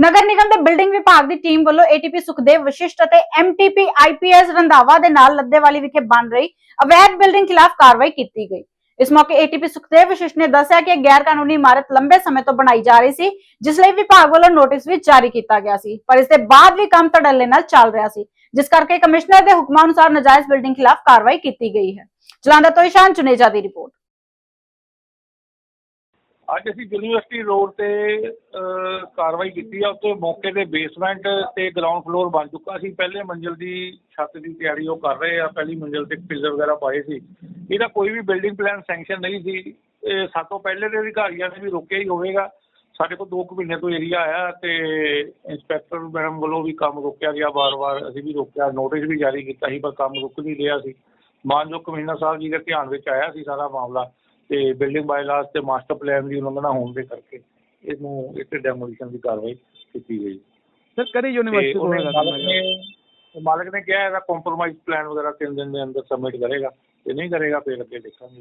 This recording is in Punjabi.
ਨਗਰ ਨਿਗਮ ਦੇ ਬਿਲਡਿੰਗ ਵਿਭਾਗ ਦੀ ਟੀਮ ਵੱਲੋਂ ਏਟੀਪੀ ਸੁਖਦੇਵ ਵਿਸ਼ਿਸ਼ਟ ਅਤੇ ਐਮਟੀਪੀ ਆਈਪੀਐਸ ਰੰਧਾਵਾ ਦੇ ਨਾਲ ਲੱਦੇਵਾਲੀ ਵਿਖੇ ਬਣ ਰਹੀ ਅਵੈਧ ਬਿਲਡਿੰਗ ਖਿਲਾਫ ਕਾਰਵਾਈ ਕੀਤੀ ਗਈ। ਇਸ ਮੌਕੇ ਏਟੀਪੀ ਸੁਖਦੇਵ ਵਿਸ਼ਿਸ਼ਟ ਨੇ ਦੱਸਿਆ ਕਿ ਗੈਰ ਕਾਨੂੰਨੀ ਇਮਾਰਤ ਲੰਬੇ ਸਮੇਂ ਤੋਂ ਬਣਾਈ ਜਾ ਰਹੀ ਸੀ, ਜਿਸ ਲਈ ਵਿਭਾਗ ਵੱਲੋਂ ਨੋਟਿਸ ਵੀ ਜਾਰੀ ਕੀਤਾ ਗਿਆ ਸੀ, ਪਰ ਇਸ ਦੇ ਬਾਅਦ ਵੀ ਕੰਮ ਧੜੱਲੇ ਨਾਲ ਚੱਲ ਰਿਹਾ ਸੀ, ਜਿਸ ਕਰਕੇ ਕਮਿਸ਼ਨਰ ਦੇ ਹੁਕਮਾਂ ਅਨੁਸਾਰ ਨਾਜਾਇਜ਼ ਬਿਲਡਿੰਗ ਖਿਲਾਫ ਕਾਰਵਾਈ ਕੀਤੀ ਗਈ ਹੈ। ਜਲੰਧਰ ਤੋਂ ਇਸ਼ਾਨ ਚੁਨੇਜਾ ਦੀ ਰਿਪੋਰਟ। ਅੱਜ ਅਸੀਂ ਯੂਨੀਵਰਸਿਟੀ ਰੋਡ ਤੇ ਅਹ, ਕਾਰਵਾਈ ਕੀਤੀ ਆ ਉੱਥੇ ਮੌਕੇ ਤੇ ਬੇਸਮੈਂਟ ਤੇ ਗਰਾਊਂਡ ਫਲੋਰ ਬਣ ਚੁੱਕਾ ਸੀ। ਪਹਿਲੇ ਮੰਜ਼ਿਲ ਦੀ ਛੱਤ ਦੀ ਤਿਆਰੀ ਉਹ ਕਰ ਰਹੇ ਆ ਪਹਿਲੀ ਮੰਜ਼ਿਲ ਤੇ ਪਿਲਰ ਵਗੈਰਾ ਪਾਏ ਸੀ। ਇਹਦਾ ਕੋਈ ਵੀ ਬਿਲਡਿੰਗ ਪਲਾਨ ਸੈਂਕਸ਼ਨ ਨਹੀਂ ਸੀ। ਇਹ ਸਾਤੋਂ ਪਹਿਲੇ ਦੇ ਅਧਿਕਾਰੀਆਂ ਨੇ ਵੀ ਰੋਕਿਆ ਹੀ ਹੋਵੇਗਾ। ਸਾਡੇ ਕੋਲ 2 ਮਹੀਨੇ ਤੋਂ ਏਰੀਆ ਆਇਆ ਤੇ ਇੰਸਪੈਕਟਰ ਮੈਡਮ ਵੱਲੋਂ ਵੀ ਕੰਮ ਰੋਕਿਆ ਗਿਆ। ਵਾਰ-ਵਾਰ ਅਸੀਂ ਵੀ ਰੋਕਿਆ ਨੋਟਿਸ ਵੀ ਜਾਰੀ ਕੀਤਾ ਸੀ ਪਰ ਕੰਮ ਰੁਕ ਨਹੀਂ ਰਿਹਾ ਸੀ। ਮਾਨਯੋਗ ਕਮਿਸ਼ਨਰ ਸਾਹਿਬ ਜੀ ਦੇ ਧਿਆਨ ਵਿੱਚ ਆਇਆ ਸੀ ਸਾਰਾ ਮਾਮਲਾ। ਤੇ ਬਿਲਡਿੰਗ ਬਾਇਲਾਸ ਤੇ ਮਾਸਟਰ ਪਲਾਨ ਦੀ ਉਲੰਘਣਾ ਹੋਣ ਦੇ ਕਰਕੇ ਇਹਨੂੰ ਇੱਥੇ ਡੈਮੋਲੀਸ਼ਨ ਦੀ ਕਾਰਵਾਈ ਕੀਤੀ ਗਈ। ਸਰ ਕਰੀ ਤੇ ਯੂਨੀਵਰਸਿਟੀ ਕੋਲ ਮਾਲਕ ਨੇ ਕਿਹਾ ਇਹਦਾ ਕੰਪਰੋਮਾਈਜ਼ ਪਲਾਨ ਵਗੈਰਾ ਤਿੰਨ ਦਿਨ ਦੇ ਅੰਦਰ ਸਬਮਿਟ ਕਰੇਗਾ। ਜੇ ਨਹੀਂ ਕਰੇਗਾ ਫਿਰ ਅੱਗੇ ਦੇਖਾਂਗੇ।